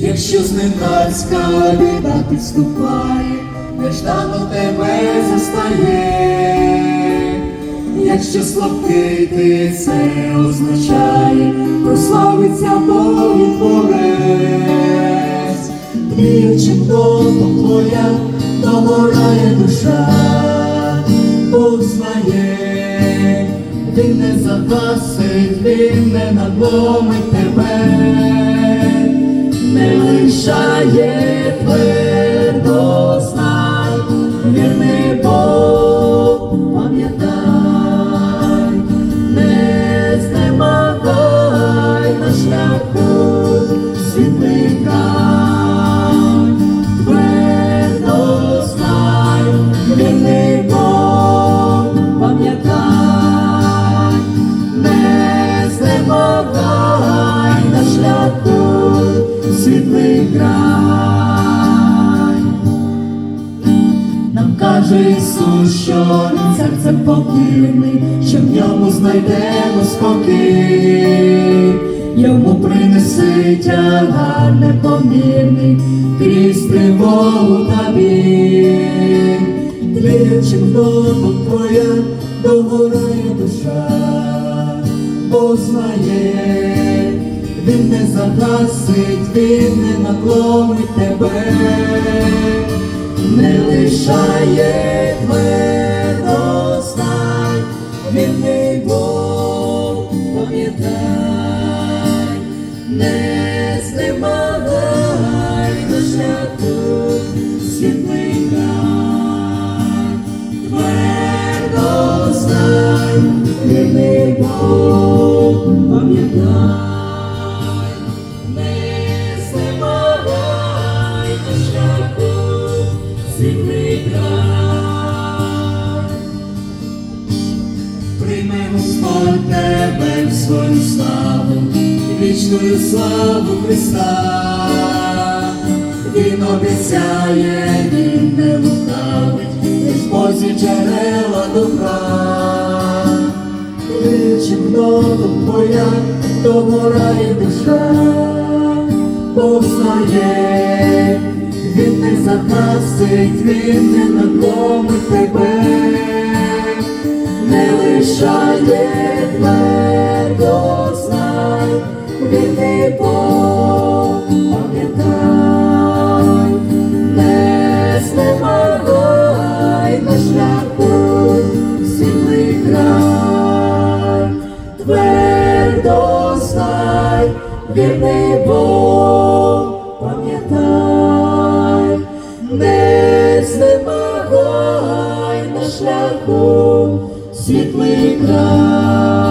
якщо зненацька біда підступає, неждано тебе застає, якщо слабкий ти це означає, прославиться Бог творець, Тліючим дотом твоя догорає душа, Бог знає, він не загасить, він не надломить тебе, лишає твердо знай, вірний Бог, пам'ятай, не знемагай на шляху світлий край, твердо знай, вірний Бог, пам'ятай, не знемагай на шляху Ісус, що він серцем покірний, що в ньому знайдемо спокій, йому принеси тягар непомірний, крізь тривогу та біль, тліючим домом твоя догорає душа, познає, він не загасить, він не наклонить тебе не лишає твердо знай, вірний Бог, пам'ятай, не знемагай на шляху світлий край, твердо знай, вірний Бог, пам'ятай. Прийме Господь тебе в свою славу, вічною славу Христа. Він обіцяє, він не лукавить, лиш Бозі джерела добра. Кличем дотом твоя, догорає душа, Бог знає, він не загасить, він не надломить тебе, лишає твердо знай, Бог, пам'ятай, не знемагай на шляху світлий край, вірний Бог, світлий край.